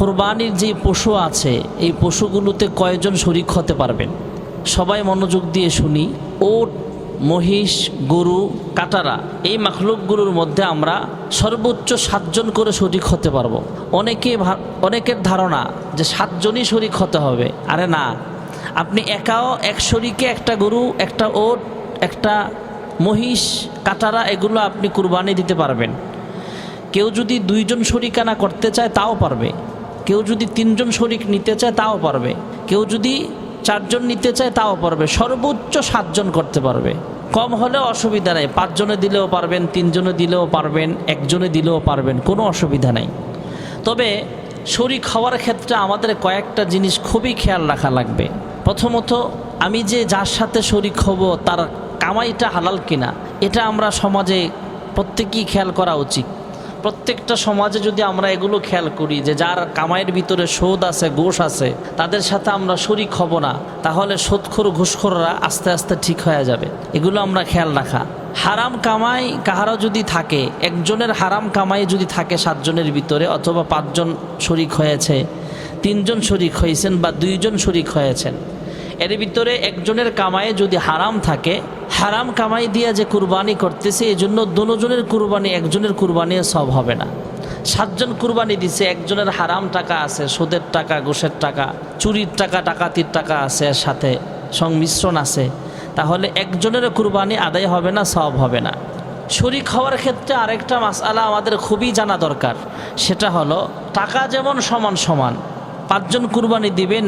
কোরবানির যে পশু আছে, এই পশুগুলোতে কয়জন শরিক হতে পারবেন? সবাই মনোযোগ দিয়ে শুনি। ওট, মহিষ, গরু, কাটারা, এই মাখলুকগুলোর মধ্যে আমরা সর্বোচ্চ সাতজন করে শরিক হতে পারব। অনেকে অনেকের ধারণা যে সাতজনই শরিক হতে হবে। আরে না, আপনি একাও এক শরিকে একটা গরু, একটা ওট, একটা মহিষ, কাটারা, এগুলো আপনি কুরবানি দিতে পারবেন। কেউ যদি দুইজন শরিকানা করতে চায়, তাও পারবে। কেউ যদি তিনজন শরিক নিতে চায়, তাও পারবে। কেউ যদি চারজন নিতে চায়, তাও পারবে। সর্বোচ্চ সাতজন করতে পারবে। কম হলেও অসুবিধা নেই। পাঁচজনে দিলেও পারবেন, তিনজনে দিলেও পারবেন, একজনে দিলেও পারবেন, কোনো অসুবিধা নেই। তবে শরিক হওয়ার ক্ষেত্রে আমাদের কয়েকটা জিনিস খুবই খেয়াল রাখা লাগবে। প্রথমত, আমি যে যার সাথে শরিক হব, তার কামাইটা হালাল কিনা, এটা আমরা সমাজে প্রত্যেকেই খেয়াল করা উচিত। প্রত্যেকটা সমাজে যদি আমরা এগুলো খেয়াল করি যে যার কামাইয়ের ভিতরে সুদ আছে গোষ আছে, তাদের সাথে আমরা শরিক হব না, তাহলে সুদখোর, ঘুষখোররা আস্তে আস্তে ঠিক হয়ে যাবে। এগুলো আমরা খেয়াল রাখা। হারাম কামাই কাহারও যদি থাকে, একজনের হারাম কামাই যদি থাকে সাতজনের ভিতরে, অথবা পাঁচজন শরিক হয়েছে, তিনজন শরিক হয়েছেন বা দুইজন শরিক হয়েছেন, এর ভিতরে একজনের কামায়ে যদি হারাম থাকে হারাম কামাই দিয়ে যে কুরবানি করতেছে এই জন্য দুজনের কুরবানি একজনের কুরবানি সব হবে না। সাতজন কুরবানি দিছে, একজনের হারাম টাকা আছে, সুদের টাকা, ঘুষের টাকা, চুরির টাকা, ডাকাতির টাকা আছে, সাথে সংমিশ্রণ আছে। তাহলে একজনের কুরবানি আদায় হবে না, সব হবে না। শরিক হওয়ার ক্ষেত্রে আরেকটা মাসআলা আমাদের খুবই জানা দরকার, সেটা হলো টাকা যেমন সমান সমান, পাঁচজন কুরবানি দিবেন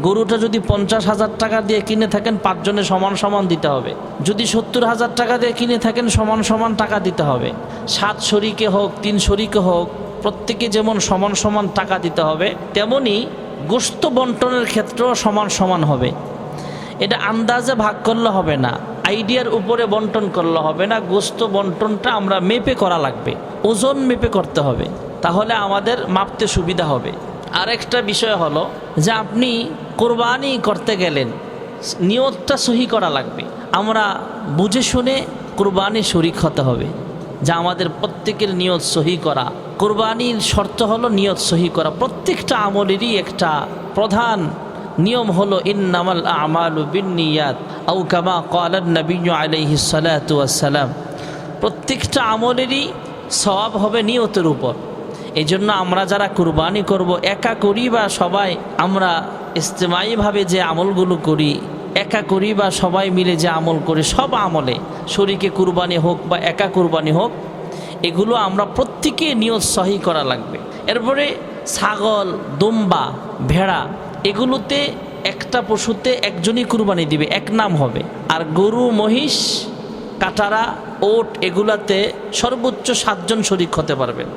গরুটা যদি পঞ্চাশ হাজার টাকা দিয়ে কিনে থাকেন, পাঁচজনে সমান সমান দিতে হবে। যদি সত্তর হাজার টাকা দিয়ে কিনে থাকেন, সমান সমান টাকা দিতে হবে। সাত শরিকে হোক, তিন শরিকে হোক, প্রত্যেকে যেমন সমান সমান টাকা দিতে হবে, তেমনি গোস্ত বন্টনের ক্ষেত্রেও সমান সমান হবে। এটা আন্দাজে ভাগ করলে হবে না। আইডিয়ার উপরে বন্টন করলে হবে না। গোস্ত বন্টনটা আমরা মেপে করা লাগবে। ওজন মেপে করতে হবে। তাহলে আমাদের মাপতে সুবিধা হবে। আরেকটা বিষয় হলো যে আপনি কোরবানি করতে গেলেন, নিয়তটা সহি করা লাগবে। আমরা বুঝে শুনে কোরবানি শরিক হতে হবে, যা আমাদের প্রত্যেকের নিয়ত সহি করা। কোরবানির শর্ত হলো নিয়ত সহি করা। প্রত্যেকটা আমলেরই একটা প্রধান নিয়ম হলো, ইন্নামাল আমাল বিন্নিয়াত আউ কামা কালান নবী আলাইহি সালাতু ওয়াসসালাম প্রত্যেকটা আমলেরই সওয়াব হবে নিয়তের উপর। এই জন্য আমরা যারা কুরবানি করব, একা করি বা সবাই আমরা ইস্তেমাইভাবে যে আমলগুলো করি, একা করি বা সবাই মিলে যে আমল করি, সব আমলে, শরীকে কুরবানি হোক বা একা কুরবানি হোক, এগুলো আমরা প্রত্যেকে নিয়ত সহি করা লাগবে। এরপরে ছাগল, দুম্বা, ভেড়া, এগুলোতে একটা পশুতে একজনই কুরবানি দিবে, এক নাম হবে। আর গরু, মহিষ, কাটারা, ওট, এগুলাতে সর্বোচ্চ সাতজন শরিক হতে পারবেন।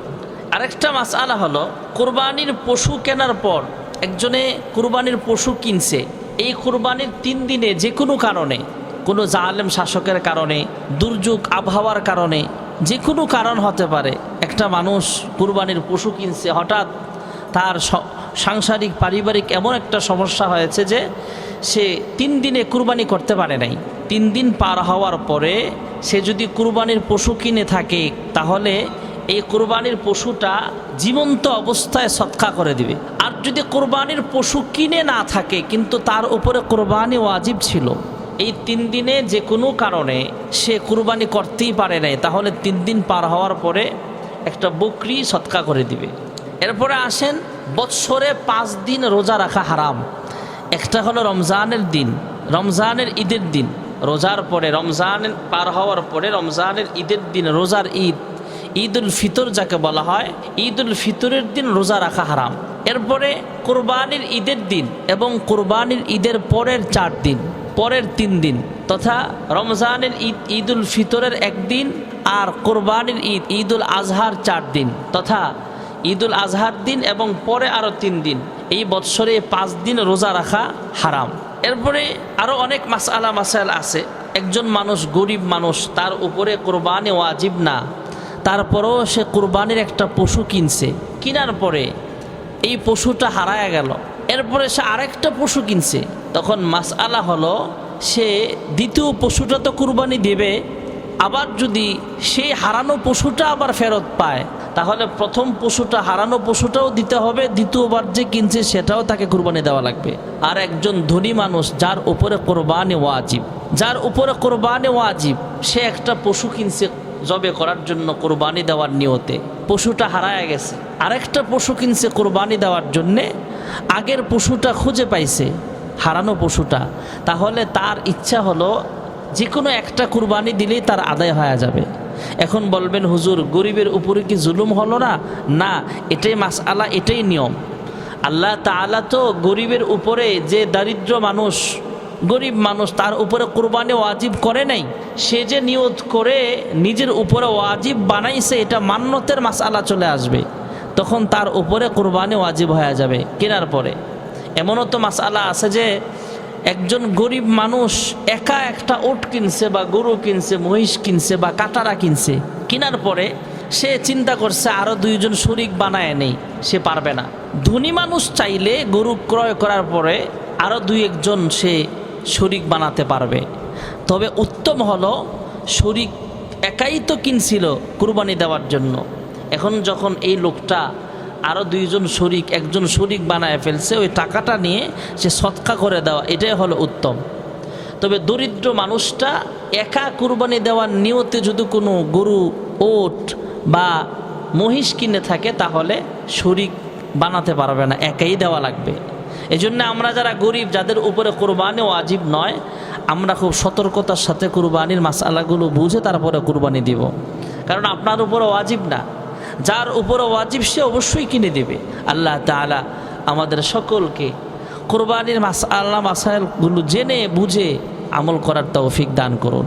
আরেকটা মাস আলা হলো, কোরবানির পশু কেনার পর একজনে কোরবানির পশু কিনছে। এই কোরবানির তিন দিনে যে কোনো কারণে, কোনো জালেম শাসকের কারণে, দুর্যোগ আবহাওয়ার কারণে যে কোনো কারণ হতে পারে, একটা মানুষ কুরবানির পশু কিনছে, হঠাৎ তার সাংসারিক, পারিবারিক এমন একটা সমস্যা হয়েছে যে, সে তিন দিনে কুরবানি করতে পারে নাই। তিন দিন পার হওয়ার পরে সে যদি কুরবানির পশু কিনে থাকে, তাহলে এই কোরবানির পশুটা জীবন্ত অবস্থায় সৎকা করে দিবে। আর যদি কোরবানির পশু কিনে না থাকে, কিন্তু তার উপরে কোরবানি ওয়াজিব ছিল, এই তিন দিনে যে কোনো কারণে সে কুরবানি করতেই পারে নাই, তাহলে তিন দিন পার হওয়ার পরে একটা বকরি সৎকা করে দিবে। এরপরে আসেন, বৎসরে পাঁচ দিন রোজা রাখা হারাম। একটা হলো রমজানের দিন, রমজানের ঈদের দিন। রোজার পরে রমজান পার হওয়ার পরে, রমজানের ঈদের দিন, রোজার ঈদ ঈদ উল ফিতর যাকে বলা হয় ঈদ উল ফিতরের দিন রোজা রাখা হারাম। এরপরে কোরবানির ঈদের দিন এবং কোরবানির ঈদের পরের চার দিন, পরের তিন দিন, তথা রমজানের ঈদ ঈদ উল ফিতরের একদিন আর কোরবানির ঈদ ঈদ উল আজহার চার দিন, তথা ঈদ উল আজহার দিন এবং পরে আরও তিন দিন। এই বৎসরে পাঁচ দিন রোজা রাখা হারাম। এরপরে আরও অনেক মাসালা মাসাইল আছে। একজন মানুষ গরিব মানুষ, তার উপরে কোরবানি ওয়াজিব না। তারপরেও সে কোরবানির একটা পশু কিনছে। কিনার পরে এই পশুটা হারায় গেল। এরপরে সে আরেকটা পশু কিনছে। তখন মাসআলা হলো, সে দ্বিতীয় পশুটা তো কুরবানি দেবে, আবার যদি সেই হারানো পশুটা আবার ফেরত পায়, তাহলে প্রথম পশুটা, হারানো পশুটাও দিতে হবে, দ্বিতীয়বার যে কিনছে সেটাও তাকে কোরবানি দেওয়া লাগবে। আর একজন ধনী মানুষ, যার উপরে কোরবানি ওয়াজিব। যার উপরে কোরবানি ওয়াজিব, সে একটা পশু কিনছে জবে করার জন্য কোরবানি দেওয়ার নিয়তে। পশুটা হারায় গেছে। আরেকটা পশু কিনছে কোরবানি দেওয়ার জন্যে। আগের পশুটা খুঁজে পাইছে, হারানো পশুটা। তাহলে তার ইচ্ছা হলো যে কোনো একটা কুরবানি দিলেই তার আদায় হয়ে যাবে। এখন বলবেন, হুজুর, গরিবের উপরে কি জুলুম হলো না? না, এটাই মাস আলা এটাই নিয়ম। আল্লাহ তাআলা তো গরিবের উপরে যে দারিদ্র মানুষ গরিব মানুষ তার উপরে কোরবানি ওয়াজিব করে নাই, সে যে নিয়ত করে নিজের উপরে ওয়াজিব বানাইছে, এটা মান্যতের মাসালা চলে আসবে। তখন তার উপরে কোরবানি ওয়াজিব হয়ে যাবে কেনার পরে। এমনও তো মাসালা আছে যে, একজন গরিব মানুষ একা একটা ওট কিনছে বা গরু কিনছে, মহিষ কিনছে বা কাটারা কিনছে, কেনার পরে সে চিন্তা করছে আরও দুইজন শরিক বানায় নেই, সে পারবে না। ধনী মানুষ চাইলে গরু ক্রয় করার পরে আরও দুই একজন সে শরিক বানাতে পারবে। তবে উত্তম হলো শরিক একাই তো কিনছিল কুরবানি দেওয়ার জন্য। এখন যখন এই লোকটা আরও দুইজন শরিক, একজন শরিক বানায় ফেলছে, ওই টাকাটা নিয়ে সে সৎকা করে দেওয়া, এটাই হলো উত্তম। তবে দরিদ্র মানুষটা একা কুরবানি দেওয়ার নিয়তে যদি কোনো গরু, ওট বা মহিষ কিনে থাকে, তাহলে শরিক বানাতে পারবে না, একাই দেওয়া লাগবে। এই জন্য আমরা যারা গরিব, যাদের উপরে কোরবানি ওয়াজিব নয়, আমরা খুব সতর্কতার সাথে কুরবানির মাসালাগুলো বুঝে তারপরে কুরবানি দিব। কারণ আপনার উপরে ওয়াজিব না। যার উপরে ওয়াজিব সে অবশ্যই কিনে দেবে। আল্লাহ তাআলা আমাদের সকলকে কোরবানির মাস আল্লাহ মাসাইলগুলো জেনে, বুঝে আমল করার তৌফিক দান করুন।